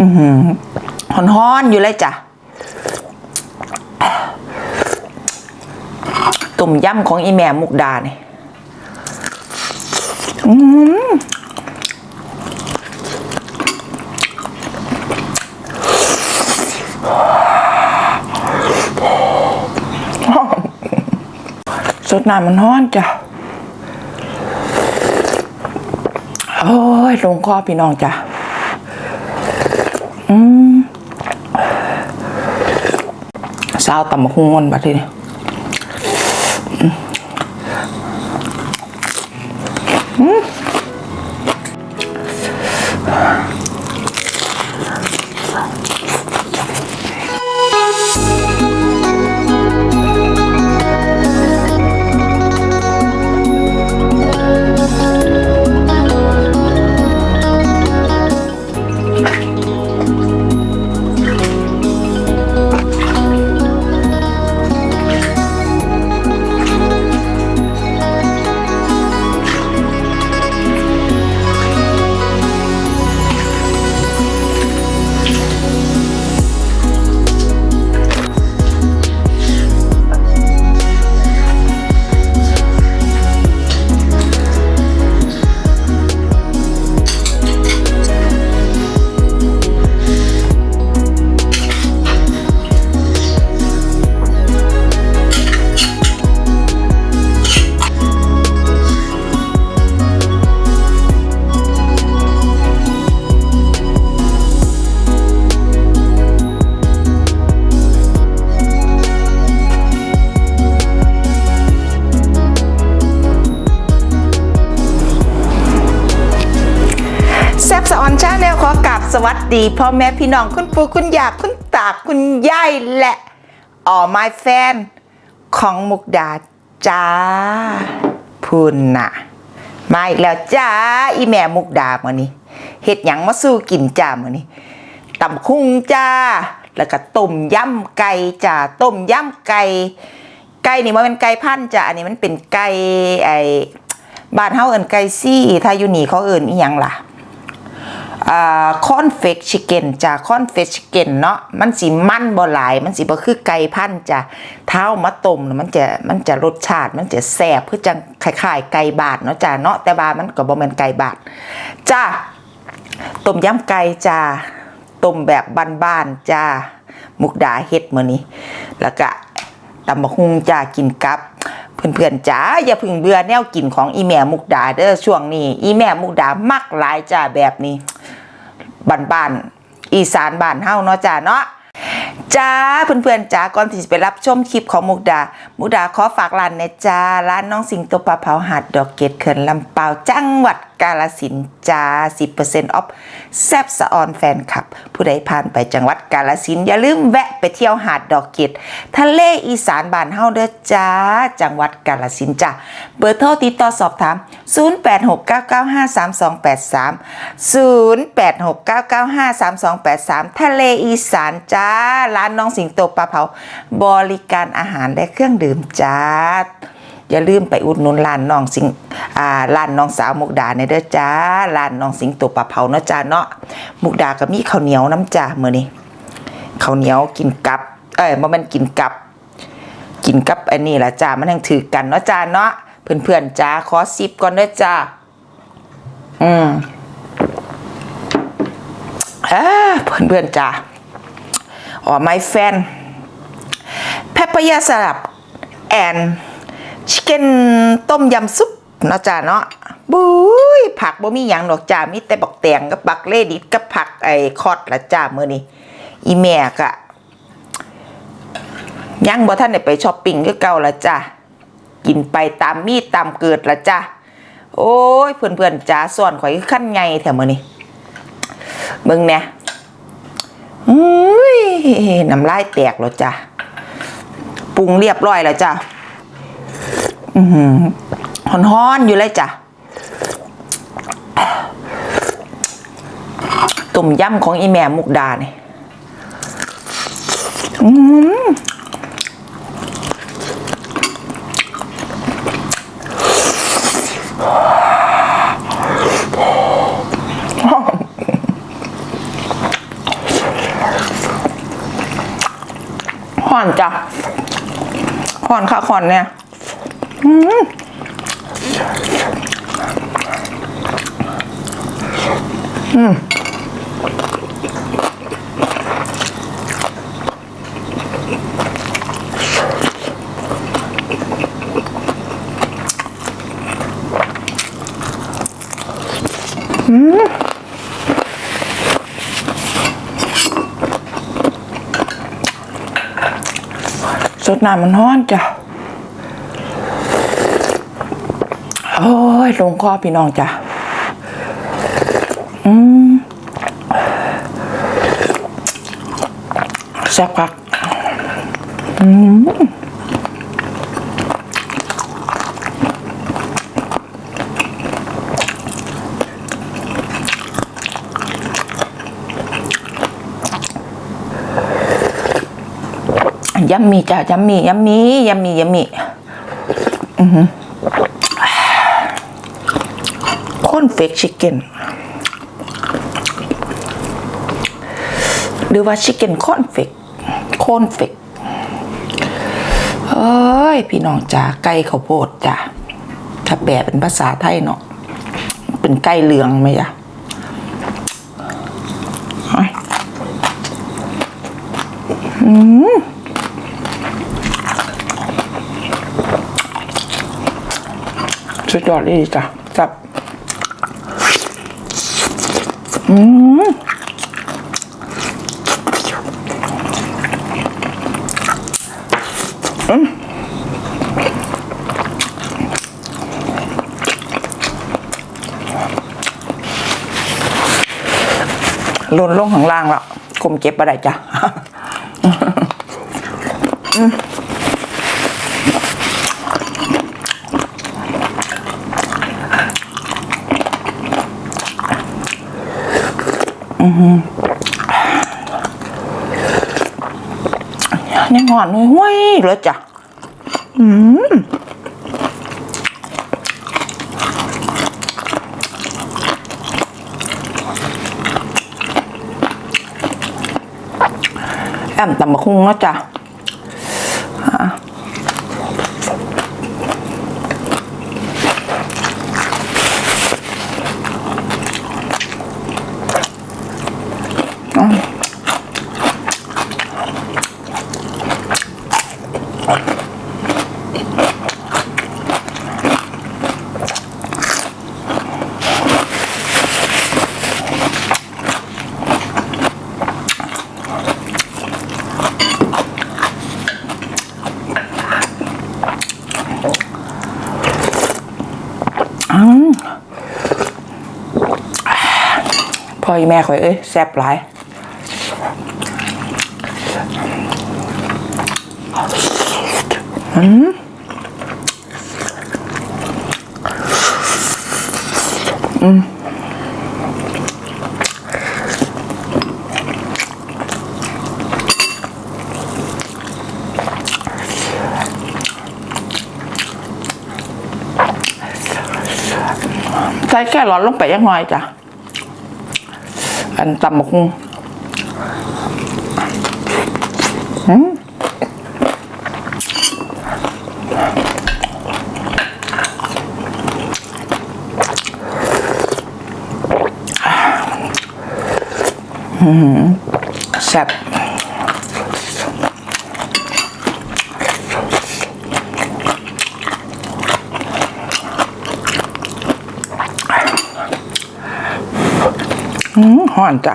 อือหือฮ้อนอยู่เลยจ้ะต้มย่ำของอีแม่มุกดาเนี่ยอืมสดน้ำมันฮ้อนจ้ะ โอ้ยลงคอพี่น้องจ้ะ อืมสาวตำมะฮุงงนบัดทีนี้อืม สวัสดีพ่อแม่พี่น้องคุณปู่คุณยาคุณตาคุณยายและอ๋อไมแฟน ของมุกดาจ้าพูนน่ะ มาอีกแล้วจ้าอีแม่มุกดามื่อนี้เฮ็ดหยังมาสู้กินจ้ามื่อนี้ตำคุ้งจ้า แล้วก็ต้มยำไก่จ้าต้มยำไก่ไก่นี่มันเป็นไก่พันจ้าอันนี้มันเป็นไก่ไอ้บ้านเฮาเอินไก่ซี่ถ้าอยู่นี่เขาเอินอีหยังล่ะ คอนเฟกชิเก้นจ้ะคอนเฟกชิเก้นเนาะมันสิมันบ่หลาย มันสิบ่คือไก่พันจ้ะเท้ามาต้มน่ะมันจะมันจะรสชาติ มันจะแซ่บคือจังคล้ายๆไก่บาดเนาะจ้ะเนาะแต่ว่ามันก็บ่แม่นไก่บาดจ้าต้มยำไก่จ้าต้มแบบบ้านๆจ้ามุกดาเฮ็ดมื้อนี้ แล้วก็ตำบักฮุงจ้ากินกับเพื่อนๆจ้าอย่าพึ่งเบื่อแนวกินของอีแม่มุกดาเด้อช่วงนี้ อีแม่มุกดามักหลายจ้าแบบนี้ บ้านๆอีสานบ้านเฮาเนาะจ้าเนาะจ้าเพื่อนๆจ้าก่อนที่จะไปรับชมคลิปของมุกดา มุกดาขอฝากร้านนะจ้าร้านน้องสิงโตปลาเผาหัดดอกเกตเขื่อนลำเปาจังหวัดกาฬสินจ้า 10%ออฟแซบสะออนแฟนคลับ ผู้ใดผ่านไปจังหวัดกาฬสินอย่าลืมแวะไปเที่ยวหาดดอกเกดทะเลอีสานบ้านเฮาเด้อจ้า จังหวัดกาฬสินจ้าเบอร์โทรติดต่อสอบถาม 0869953283 0869953283 ทะเลอีสานจ้า ร้านน้องสิงโตปลาเผา บริการอาหารและเครื่องดื่มจ้า อย่าลืมไปอุดหนุนร้านน้องสิงอ่าร้านน้องสาวมุกดาในเด้อจ้าร้านน้องสิงโตปลาเผาเนาะจ้าเนาะมุกดาก็มีข้าวเหนียวน้ำจ้ามื้อนี้ข้าวเหนียวกินกับ เอ้ยบ่แม่นกินกับ กินกับอันนี้ล่ะจ้ามันทั้งถือกันเนาะจ้าเนาะเพื่อนๆจ้าขอซิปก่อนเด้อจ้าอืมอ่าเพื่อนๆจ้าอ๋อไม่แฟนแพปเปายาสลับแอน ชิคเก้นต้มยำซุปเนาะจ้าเนาะบุ้ยผักบ่มีหยังดอกจ้ามีแต่บักแตงกับบักเลดิดกับผักไอ้คอดละจ้ามื้อนี้อีแม่กะยังบ่ท่านได้ไปช้อปปิ้งคือเก่าละจ้ากินไปตามมีตามเกิดละจ้าโอ้ยเพื่อนๆจ้าส่วนข่อยขั้นไงแถวมื้อนี้เบิ่งแหน่อุ้ยน้ำลายแตกแล้วจ้าปรุงเรียบร้อยแล้วจ้ะ หอนห้อนอยู่เลยจ้ะตุ่มย่ำของอีแม่มุกดาเนี่ยอืห่อนจ้ะห่อนค่ะห่อนเนี่ย อืมอืมสดน้ำมันห้อนจ้ะ โอ้ ยลงคอพี่น้องจ้ะอืมแซ่บคักอืมยัมมี่จ้ะยัมมี่ยัมมี่ยัมมี่ยัมมี่อือ ข้นเฟกชิคเก้นหรือว่าชิคเก้นข้นเฟกข้นเฟกเอ้ย พี่น้องจ้าไก่ข้าวโพดจ้ะถ้าแปลเป็นภาษาไทยเนาะเป็นไก่เหลืองไหมจ๊ะเอาสุดยอดเลยจ้ะจับ หล่นลงข้างล่างแล้วกลมเก็บอะไรจ้ะ ยังหอนห้วยเลยจ้ะ อืมแอมตำบักคุงนะจ้ะ ออีแม่ข่อยเอ้ยแซ่บหลายใส่แค่ร้อนลงไปยังน้อยจ้ะ อันตำบักหุ่งอืมอืมแซ่บ อืมห่อนจ้ะ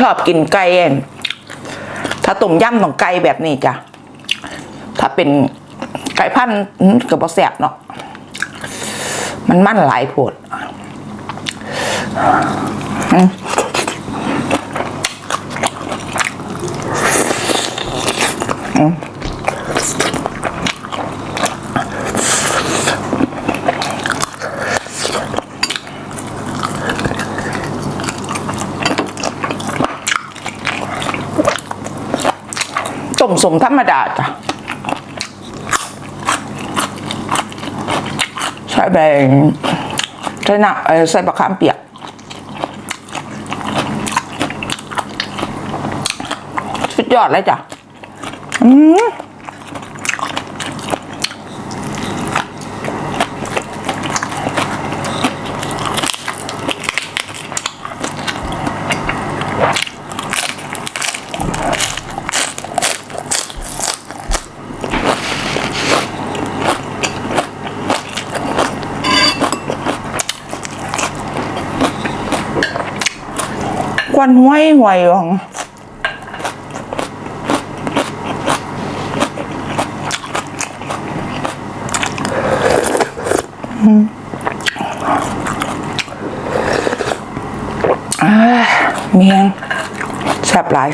ชอบกินไก่เองถ้าต้มยำต้องไก่แบบนี้จ้ะ ถ้าเป็นไก่พันธุ์กับบอแสบเนาะ มันมั่นหลายผดอืม ต้มสมธรรมดาจ้ะใช้แบงใส่หนักเออใส่บะขามเปียกสุดยอดเลยจ้ะอืม ควันห้วยห่วยของอ่าเมียงแซ่บหลาย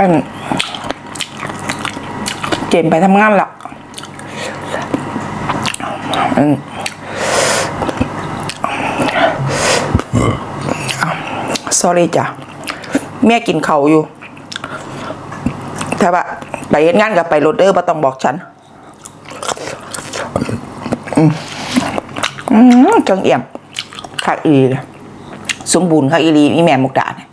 อันเจมไปทำงานละอัน sorry จ้ะแม่กินเขาอยู่ ถ้าว่าไปเฮ็ดงานกับไปรถเดอร์บ่ต้องบอกฉัน อืมจังเอี่ยมคักอีเลยสมบูรณ์คักอีหลีอีแม่มุกดาเนี่ย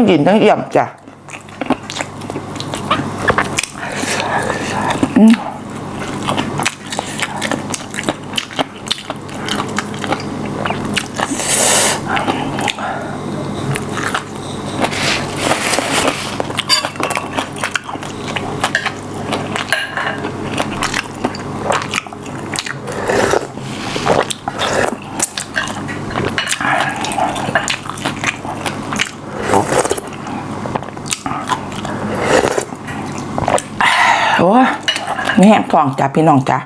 งยินทั้งเอี่ยมจ้ะ แห้งท้องจ้ะพี่น้องจ้ะ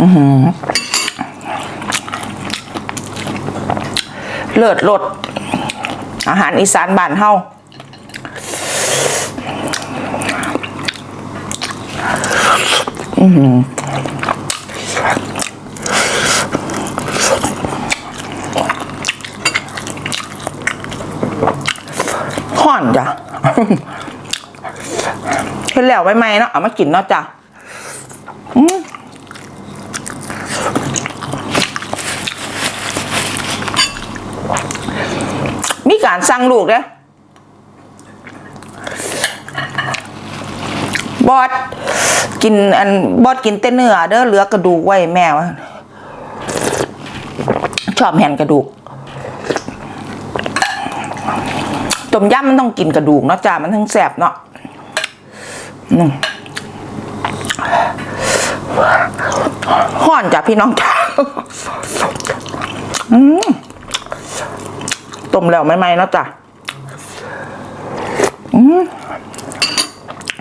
อือหือเลิศรสอาหารอีสานบ้านเฮาอือหือห่อนจ้ะ เห็นแล้วไหมเนาะเอามากินเนาะจ้ะมีการสั่งลูกเด้บอสกินอันบอสกินแต่เนื้อเด้อเหลือกระดูกไว้แม่วชอบแห่นกระดูกต้มยำมันต้องกินกระดูกเนาะจ้ามันถึงแสบเนาะ ห่อนจ้ะพี่น้องจ้ะต้มแล้วไม่ไหมเนาะจ้ะ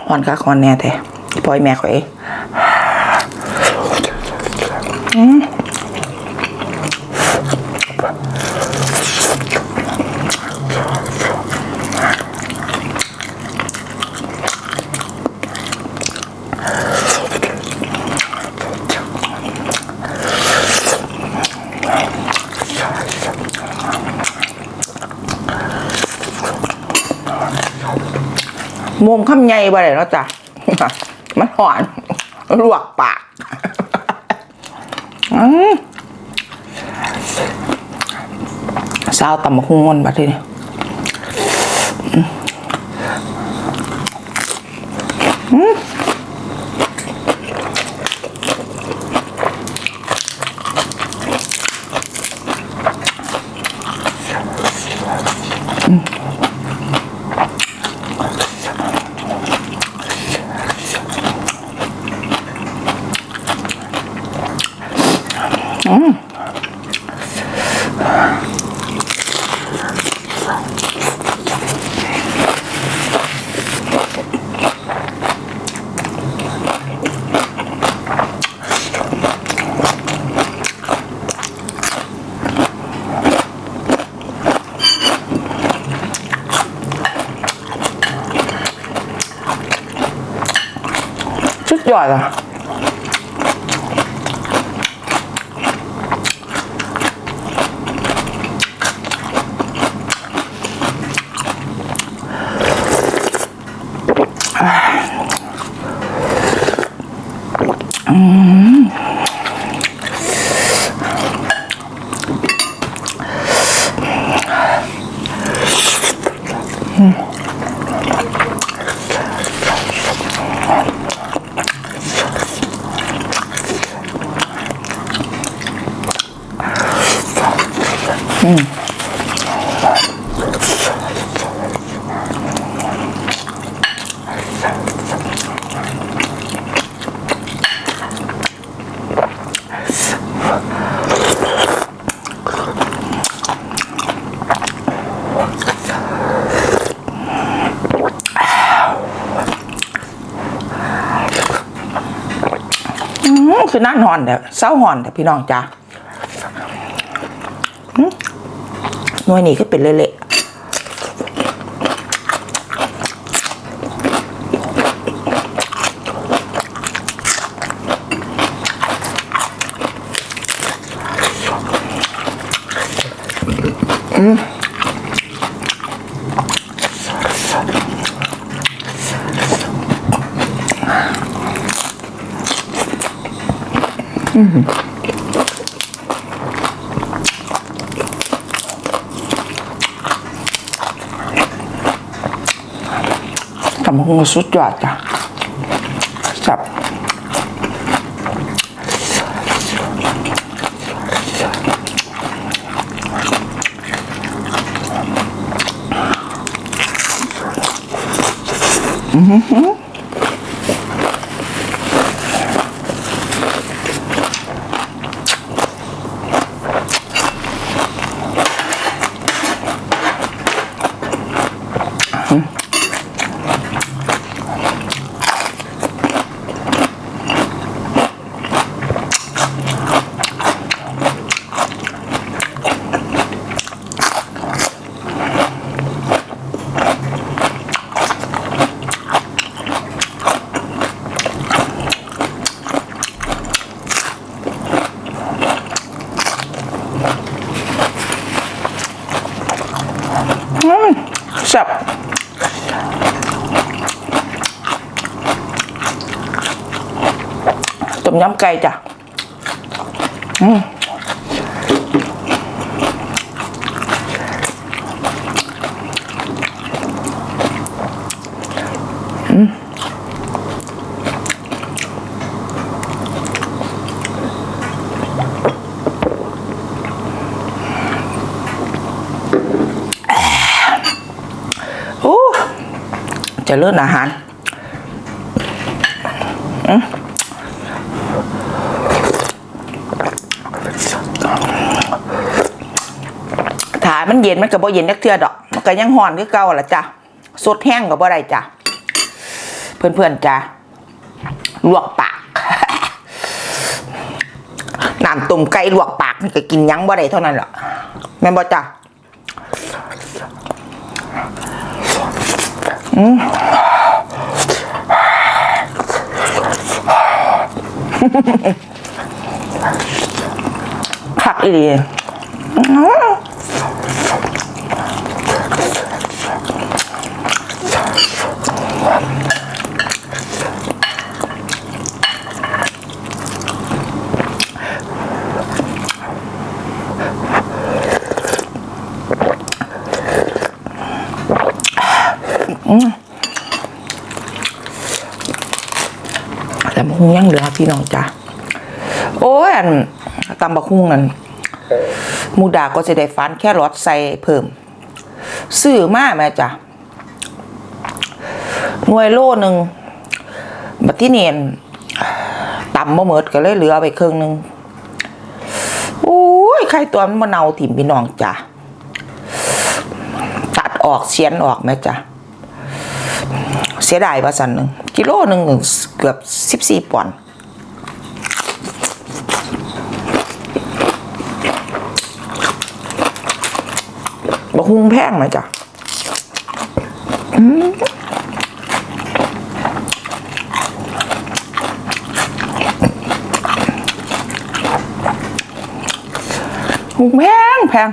ห่อนค่ะห่อนแน่แท้ปล่อยแม่ข่อยเองอืม มุมคำใหญ่บ่ได้เนาะจ้ะมันหอนลวกปากอืมสาวตำมะฮุ่นบัดทีนี้ ยอดอะ คือนั่นหอนเดี๋ยวเศร้าหอนเดี๋ยวพี่น้องจ้า หน่วยนี้ก็เป็นเละๆทำ โหสุดยอดจ้ะจับอือหือ ซ่บต้มยำไก่จ้ะ อืม เลื่อนาหารอืมถามันเย็นมันก็บ่เย็นนักเทือดอก มันก็ยังห่อนคือเก่าล่ะจ้ะสดแห้งก็บ่ได้จ้ะ เพื่อนๆจ้ะลวกปากน้ำต้มไก่ลวกปากนี่ก็กินยังบ่ได้เท่านั้นแหละแม่นบ่จ้ะ ผักอีดี ฮุงยังเหลือพี่น้องจ้ะโอ้ยอันตำบักฮุงนั่นมูดาก็จะได้ฟันแค่รสใส่เพิ่มซื้อมากแม่จ้ะหน่วยโลหนึ่งบัดที่เนียนตำบ่หมดก็เลยเหลือไปครึ่งหนึ่งโอ้ยไข่ตัวมันมะนาวถิ่มพี่น้องจ้ะตัดออกเสียนออกแม่จ้ะ เสียดายว่าสันหนึ่งกิโลหนึ่งเกือบสิบสี่ปอนด์บะฮุงแพงไหมจ๊ะคุงแพงแพง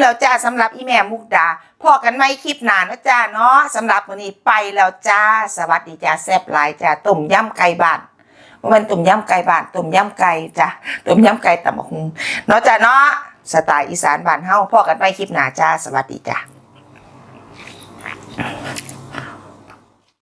แล้วจ้าสำหรับอีแม่มุกดาพอกันไม่คลิปหนานะจ้าเนาะสำหรับวันนี้ไปแล้วจ้า สวัสดีจ้าแซ่บหลายจ้าต้มยำไก่บ้านวันต้มยำไก่บ้านต้มยำไก่จ้าต้มยำไก่ตำบักหุงเนาะจ้าเนาะสไตล์อีสานบ้านเฮาพอกันไม่คลิปหนาจ้า สวัสดีจ้า